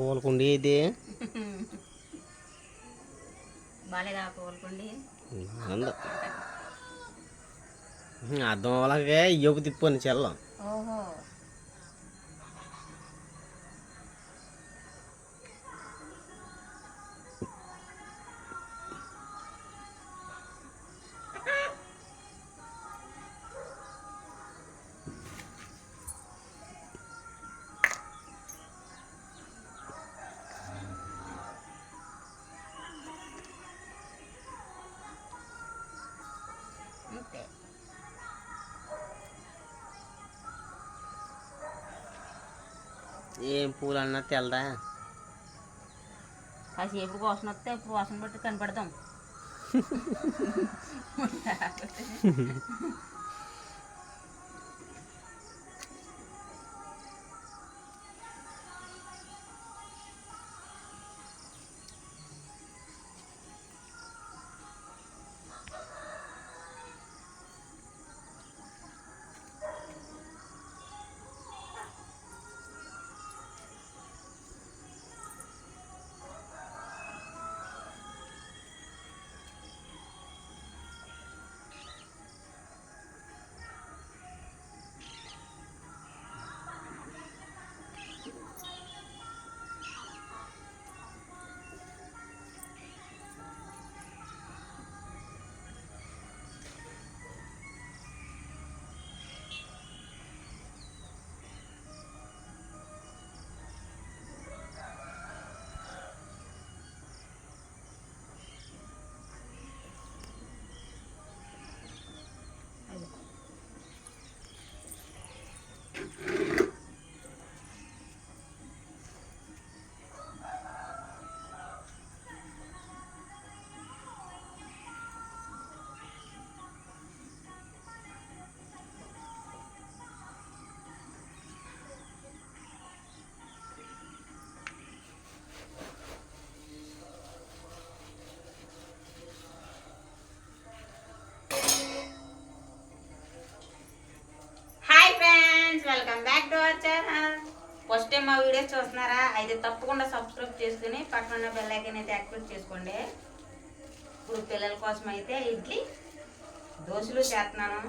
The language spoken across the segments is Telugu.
పూలకుండి ఇది? అర్థం అవ్వలాగే ఇయ్యకు తిప్పు చెల్లం. ఏం పూలు అన్నా తెల్లదా కాసేపు వాసన వస్తే ఇప్పుడు వాసన బట్టి కనపడతాం. మా వీడియోస్ చూస్తున్నారా? అయితే తప్పకుండా సబ్స్క్రైబ్ చేసుకుని పక్కన ఉన్న బెల్ అయితే యాక్టివేట్ చేసుకోండి. ఇప్పుడు పిల్లల కోసం అయితే ఇడ్లీ దోశలు చేస్తున్నాను.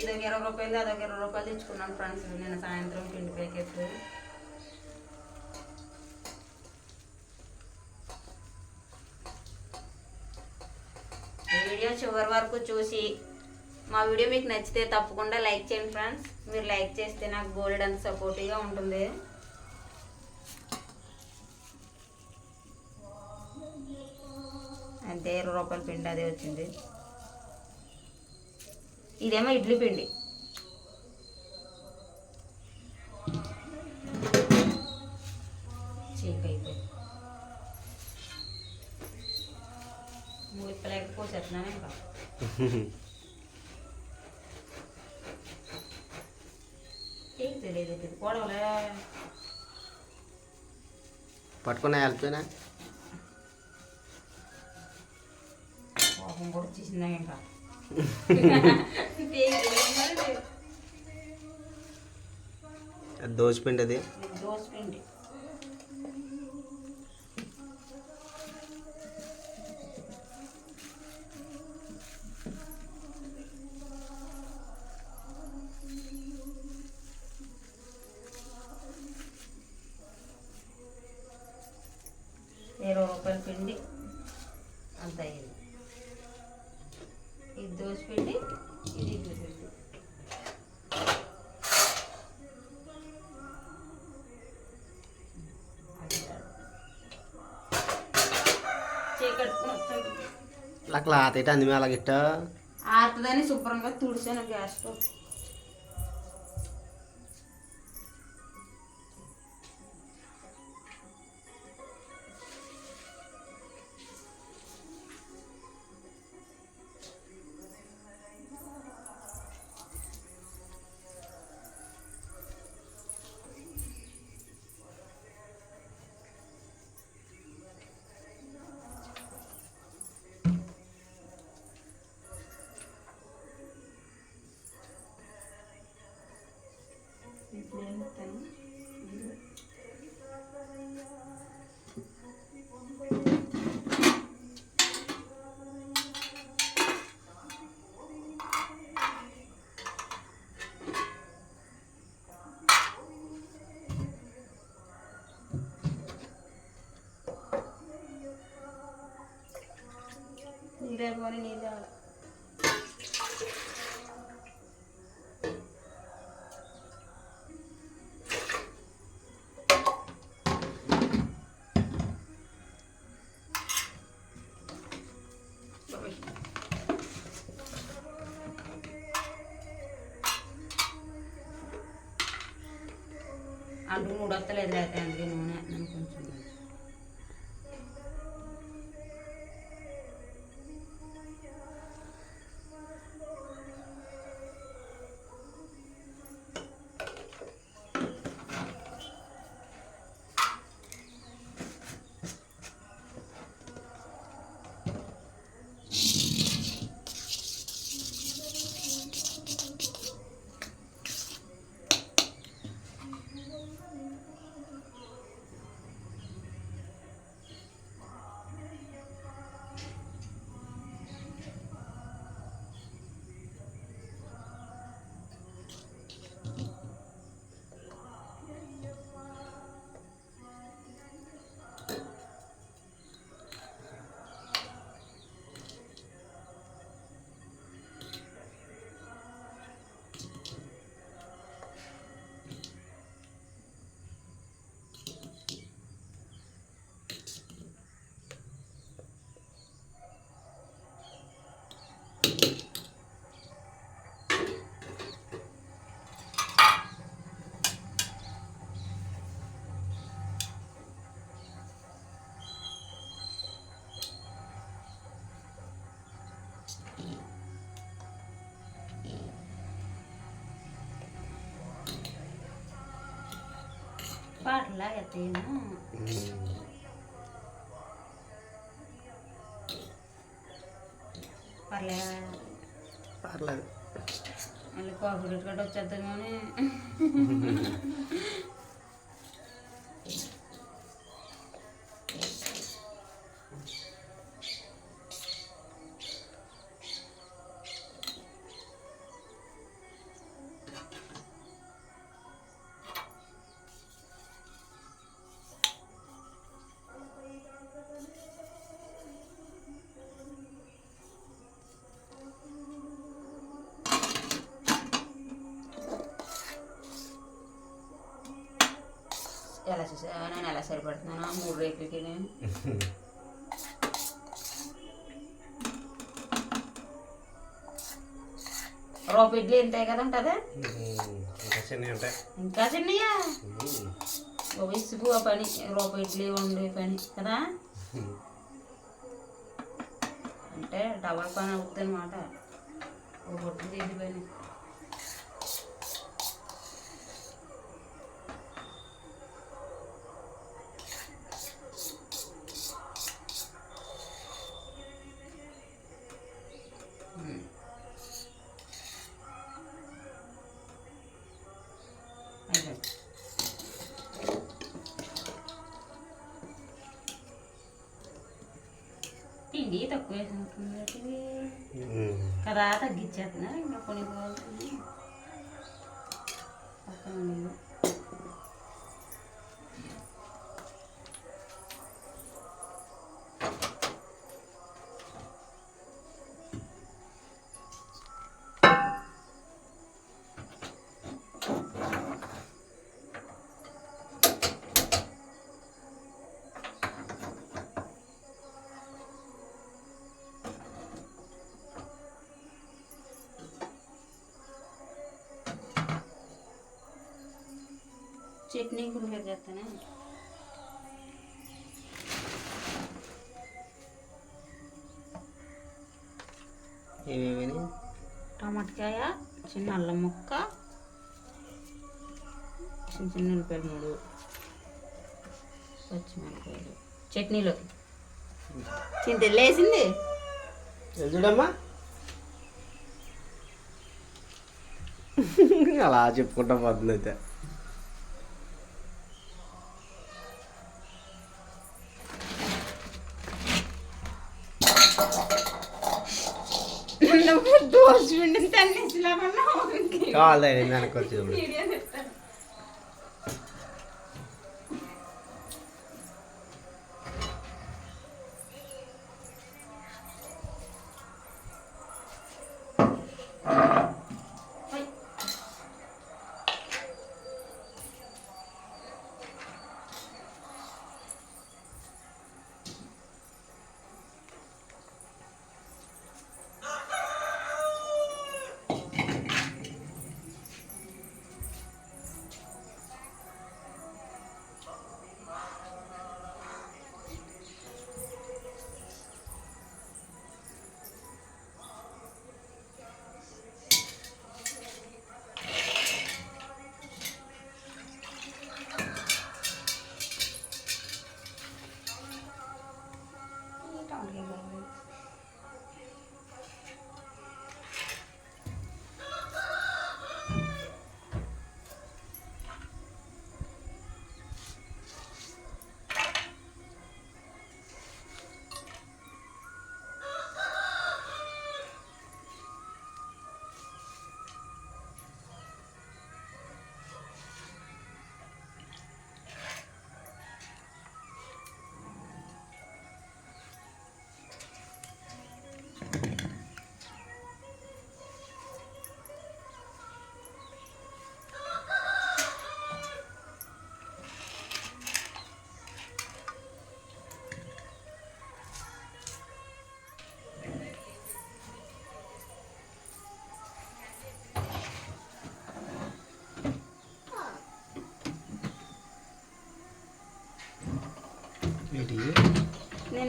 ఇది ఒక ఇరవై రూపాయలు అదొక ఇరవై రూపాయలు తెచ్చుకున్నాను ఫ్రెండ్స్ నిన్న సాయంత్రం పిండి ప్యాకెట్. వీడియో చివరి వరకు చూసి మా వీడియో మీకు నచ్చితే తప్పకుండా లైక్ చేయండి ఫ్రెండ్స్ మీరు లైక్ చేస్తే నాకు గోల్డ్ అంత సపోర్టివ్గా ఉంటుంది. అంతే ఇరవై రూపాయల పిండి అదే వచ్చింది. ఇదేమో ఇడ్లీ పిండి. చీప్ అయిపోయి ముప్పలేక ఇంకా? ఏం తెలియదు ఇది కూడవలే పట్టుకున్నా వెళ్తున్నా వచ్చేసిందా ఇంకా దోసిపిండి అది? దోశ పిండి. ఇరవై రూపాయల పిండి అంత అయ్యింది. ఇది దోశ పిండి ఇది వచ్చాను ఇలా క్లాత్ అయితే అంది అలాగ ఇట్ట ఆరుతుందని శుభ్రంగా తుడిచాను గ్యాస్ స్టవ్ తేపోని నీళ్ళు తేవాలి అంటూ మూడు వస్తలేదు అయితే అందుకే నూనె వేస్తున్నాను కొంచెం పాటలా ఎత్తేనా పర్లేదా పర్లేదు మళ్ళీ కాఫీ రేట్ కట్ట వచ్చేద్దాం కానీ రూపాయి ఇడ్లీ ఇంతే కదా ఉంటుంది ఇంకా చిన్నయ్యా ఇసుకు ఆ పని రూపాయి ఇడ్లీ వండే పని కదా? అంటే డబల్ పని అవుతుంది అనమాట ఒక పొట్టు తీసి పని చట్నీ ప్రిపేర్ చేస్తానే ఏమేమి? టమాటకాయ చిన్న అల్లం ముక్క చిన్న చిన్న ఉల్లిపాయలు మూడు పచ్చిమిరపకాయలు. చట్నీలోకి. చింత లేసింది చూడమ్మా. అలా చెప్పుకుంటా పోతుంది అయితే. తన్నేసిలా కావాలి వెనక్కి వచ్చి చూడు.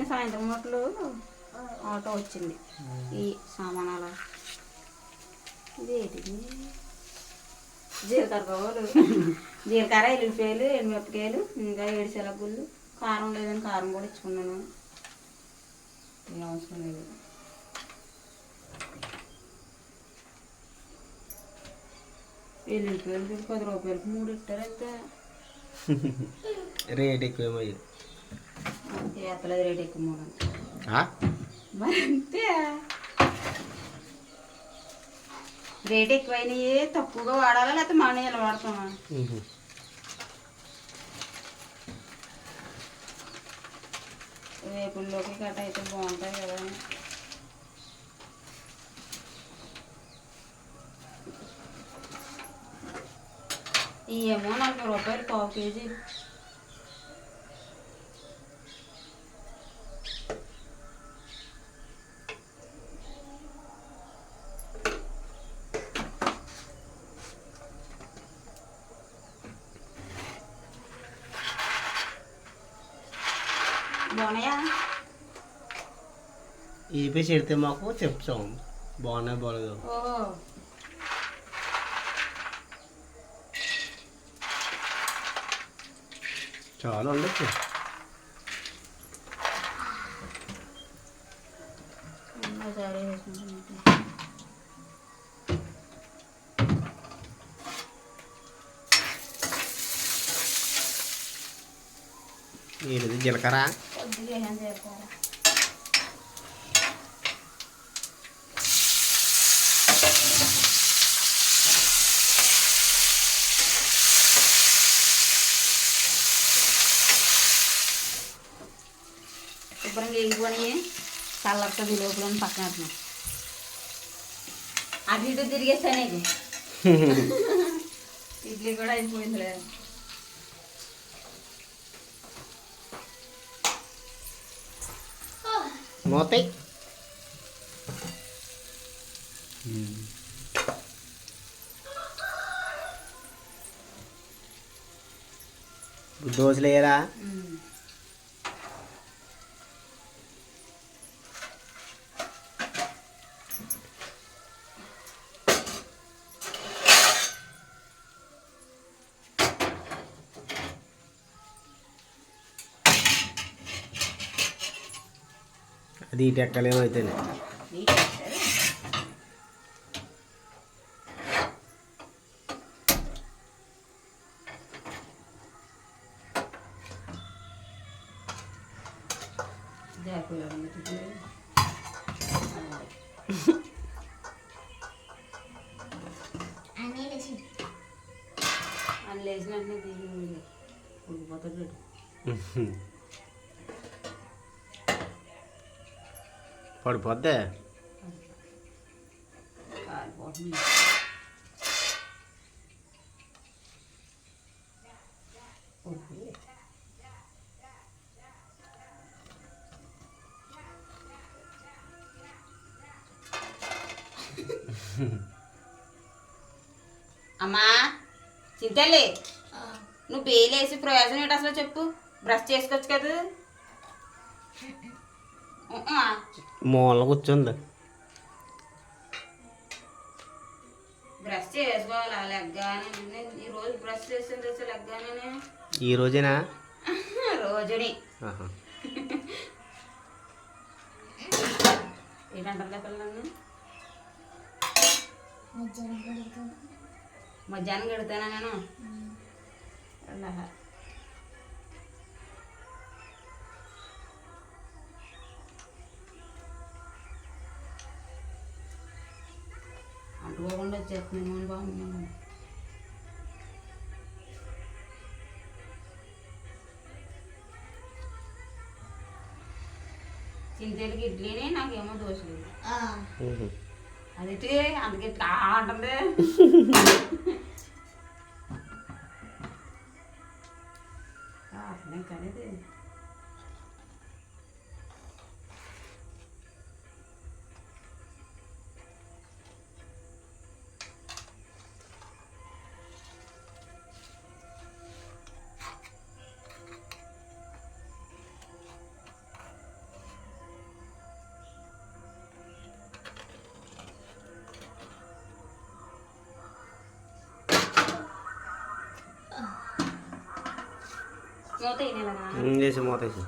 నేను సాయంత్రం మొట్లు ఆటో వచ్చింది. ఈ సామానాల ఇది ఏంటిది? జీలకర్ర పువ్వులు జీలకర్ర ఎల్లిపాయలు ఎండుమిరపకాయలు ఇంకా ఏడు గుళ్ళు. కారం లేదని కారం కూడా ఇచ్చుకున్నాను. ఏం అవసరం లేదు. ఎల్లిపాయలు పది రూపాయలకి మూడు ఇట్టారంటే రేట్ ఎక్కువేమో ఎత్తలేదు రేట్ ఎక్కువ మూడు అంటే. ఆ? మరి అంతే రేట్ ఎక్కువైనాయి తక్కువగా వాడాలా లేకపోతే మానేయాలి వాడతామా ఉహు. రేపుల్లోకి కట్ అయితే బాగుంటాయి కదా ఇవేమో నలభై రూపాయలు పావు కేజీ ఈ పీస్ ఎడితే మాకు చెప్తాం. బాగున్నాయి బాగలేదు చాలా ఉండొచ్చు. ఏంటిది జీలకర్ర కొద్దిగా ఏం చేయాలి శుభ్రంగా ఎగిపోయి చల్లడుతుంది లోపల పక్కన పెడుతున్నాం. అటు ఇటు తిరిగేస్తాను ఇది ఇడ్లీ కూడా అయిపోయింది లేదు మోతాయి దోశలు వేయరా అది ఇటు నీట్ చేస్తారు. జాకులో ఉంది చూడు. అని లేచిన వెంటనే దిగి ఉడికిపోతాడు పడిపోద్దే? అమ్మా చింతల్లి నువ్వు బేలు వేసి ప్రయోజనం ఏంటి అసలు చెప్పు? బ్రష్ చేసుకోవచ్చు కదా? ఉమ్మ్. మూల కూర్చుంది బ్రష్ చేసుకోవాలి? లెగ్గానే ఈ రోజు బ్రష్ చేసింది అసలు లెగ్గానే ఈ రోజేనా? రోజుని. ఆహా. ఏంటంటుందా పిల్లల్ని మధ్యాహ్నం గడుతానా నేను? అంటుకోకుండా వచ్చేస్తుంది మోహన్ బాబు చింతలకి ఇడ్లీని నాకేమో దోశలేదు ఉహు. అదిటి అందుకే ఇట్లా అంటుంది అట్లే కనేది మూతేసి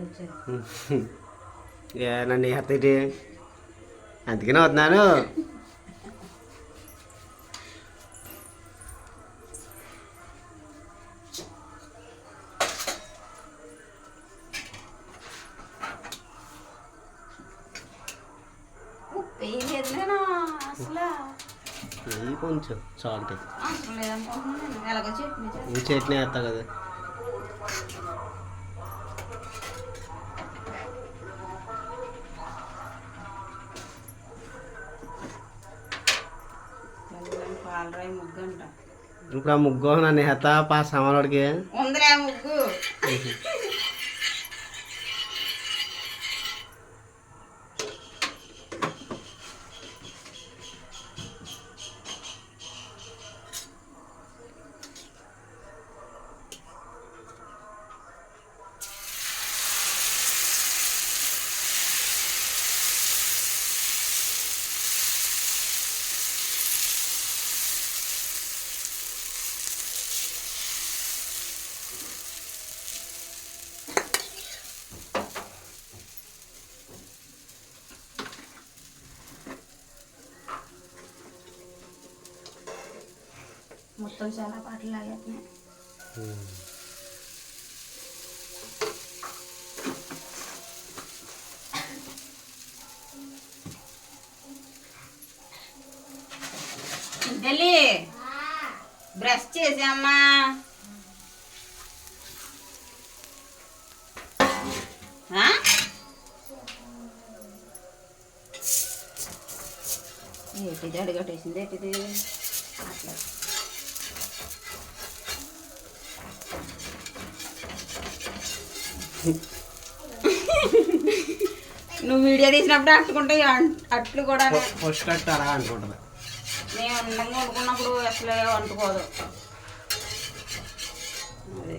వచ్చారు ఏ నన్ను ఎత్తటి అందుకనే వస్తున్నాను అసలు నెయ్యి కొంచెం సాల్ట్ ఎలాగో చట్నీ వేస్తా కదా. ఇప్పుడు ఆ ముగ్గు నన్ను ఎత్తా పా ఉందిలే ముగ్గు. మొత్తం చాలా పాటలు లాగేస్తున్నాయి ఢిల్లీ బ్రష్ చేసామ్మా ఆ? ఏంటిది అడిగట్టేసింది ఏంటిది అట్లా నువ్వు వీడియో తీసినప్పుడు అట్టుకుంటే అట్లు కూడా పుష్ కట్టారా అనుకుంటుంది మేము అందంగా వండుకున్నప్పుడు అసలు వండుకోదు. అదే.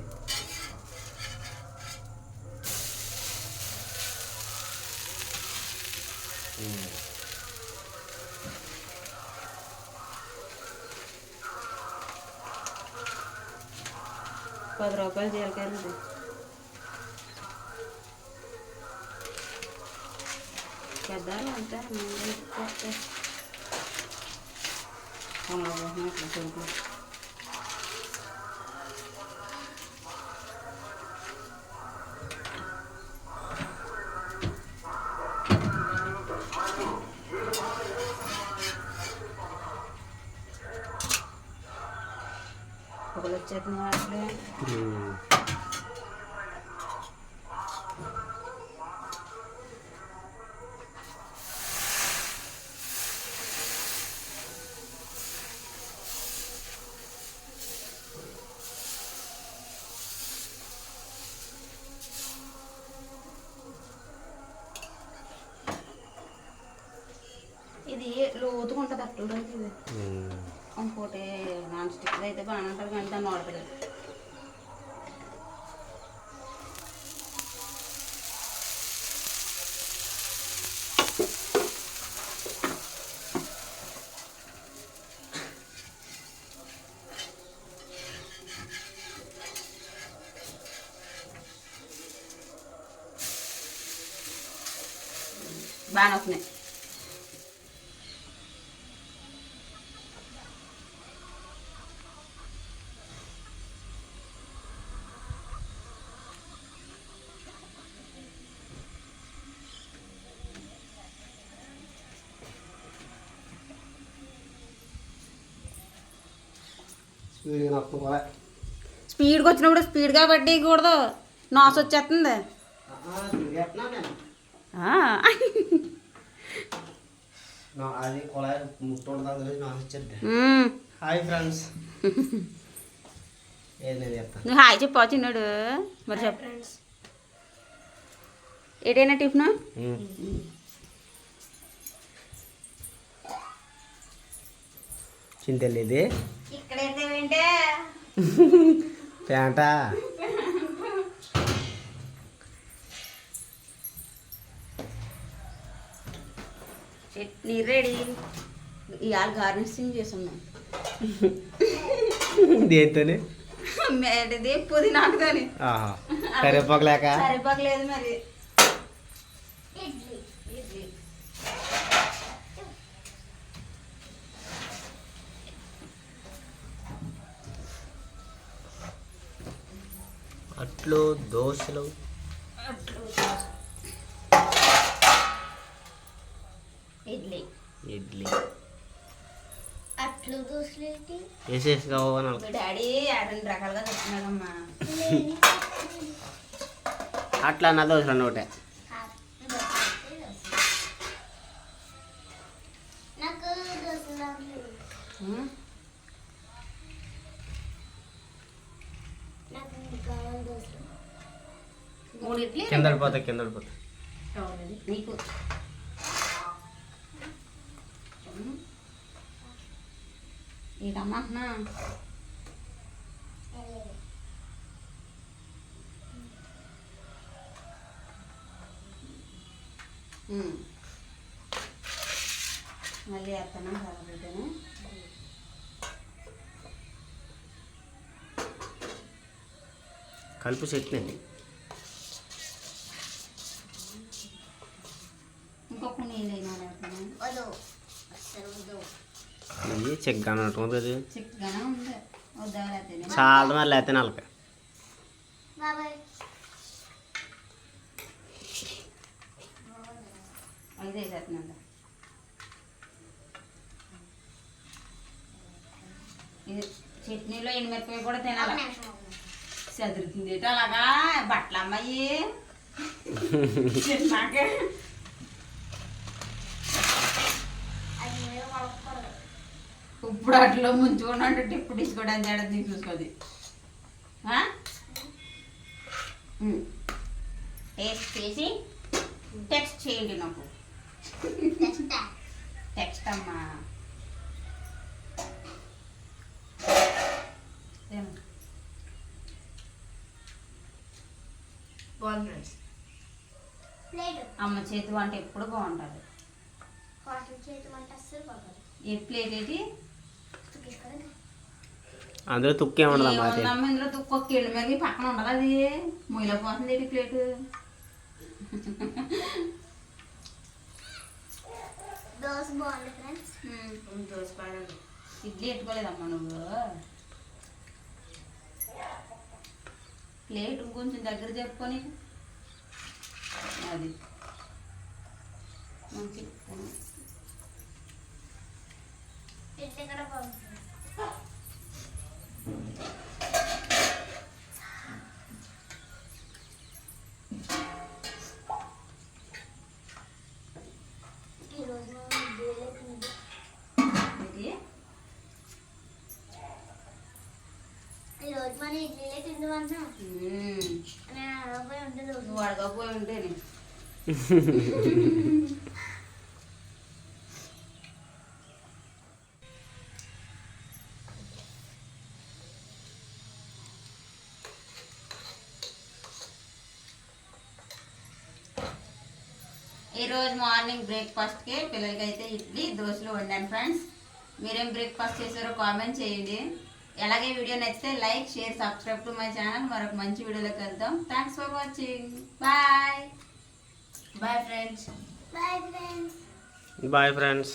పది రూపాయలు జీలకాయలు ఉంది. పెద్దలు అంతే ముందు ఇచ్చేస్తే. పొంగల్ పోసిన అట్లా చూపు. పొగలు వచ్చేస్తుంది వాటిలో ఇది లోతుగా ఉంటుంది అట్టడానికి ఇది ఉమ్. ఇంకోటి నాన్ స్టిక్ అయితే బాగానే ఉంటుంది కానీ దాన్ని వాడతలేదు బాగానే వస్తున్నాయి. స్పీడ్గా వచ్చినప్పుడు స్పీడ్గా పట్టేయకూడదు నాసు వచ్చేస్తుంది స్పీడ్గా ఎత్తున్నా నేను ఆ. నా అది కొలాయి ముట్టుండదు అందులో నాకు ఇచ్చేద్ది మ్మ్. Hi friends. నువ్వు హాయ్ చెప్పు చిన్నాడు. మరి చెప్పు. ఏదైనా టిఫిన్? చింతలు ఇది. ఇక్కడైతే ఏంటే పేంట చట్నీ రెడీ ఇవాళ గార్నిషింగ్ చేస్తున్నాం. దేంతోనే మేడది పుదీనాకుతోని ఆహా కరివేపాకు లేక మరి. ఇడ్లీ. అట్లు దోశలు ఇడ్లీ ఇడ్లీ అట్లు దోశలేంటి వేసేసి కావాలి డాడీ రెండు రకాలుగా చెప్తున్నాడమ్మా అట్లా అన్న దోశలు అన్న ఒకటే. నాకు దోశలు. రావట్లేదు. ఉమ్. నాకు కావాలి దోశలు మూడు ఇడ్లీ కింద పడిపోతాయి కింద పడిపోతాయి కావాలి నీకు ఉమ్. ఏంటమ్మా అంటున్నా. మళ్ళీ వేస్తానా కాకపోతేనే కలుపు చట్నీ ఇంకొక అస్సలు వద్దు. ఇది అది. చాలా మరి లేకపోతే నలక చట్నీలో ఎండుమిరపకాయ కూడా తినాలి. చదురుతుంది అలాగా? బట్టలు అమ్మాయి తిన్నాకే అది మీరు కలుపుకోరు. ఇప్పుడు అట్లా ముంచుకున్నట్టు టిప్పు తీసుకోవడానికి చేయడం నీకు చూసుకోది టేస్ట్ చేసి టెక్స్ట్ చేయండి నాకు. టెక్స్ట్? అమ్మా. అమ్మ చేతి వంట ఎప్పుడు బాగుంటుంది? చేతి వంట అస్సలు బాగోదు. ఏ ప్లేట్ ఏంటి? అందులో తుక్కే ఉండదు ఏముందమ్మ ఇందులో తుక్కు? ఒక కింద మీద పక్కన ఉండదు అది? మొయ్యిలో పోతుంది ఏంటి ప్లేట్. దోశ బాగుంది ఫ్రెండ్స్ దోసపడండి ఇడ్లీ ఎట్టుకోలేదమ్మా నువ్వు? ప్లేట్ కొంచెం దగ్గర చెప్పుకొని అది. మంచి నువ్వు అడగకపోయి ఉంటే ఈరోజు మార్నింగ్ బ్రేక్ఫాస్ట్కి పిల్లలకైతే ఇడ్లీ దోశలు వండాను ఫ్రెండ్స్. మీరేం బ్రేక్ఫాస్ట్ చేశారో కామెంట్ చేయండి. అలాగే వీడియో నచ్చితే like share subscribe to my channel. మరొక మంచి వీడియోలోకి వెళ్దాం. Thanks for watching bye bye friends bye friends bye friends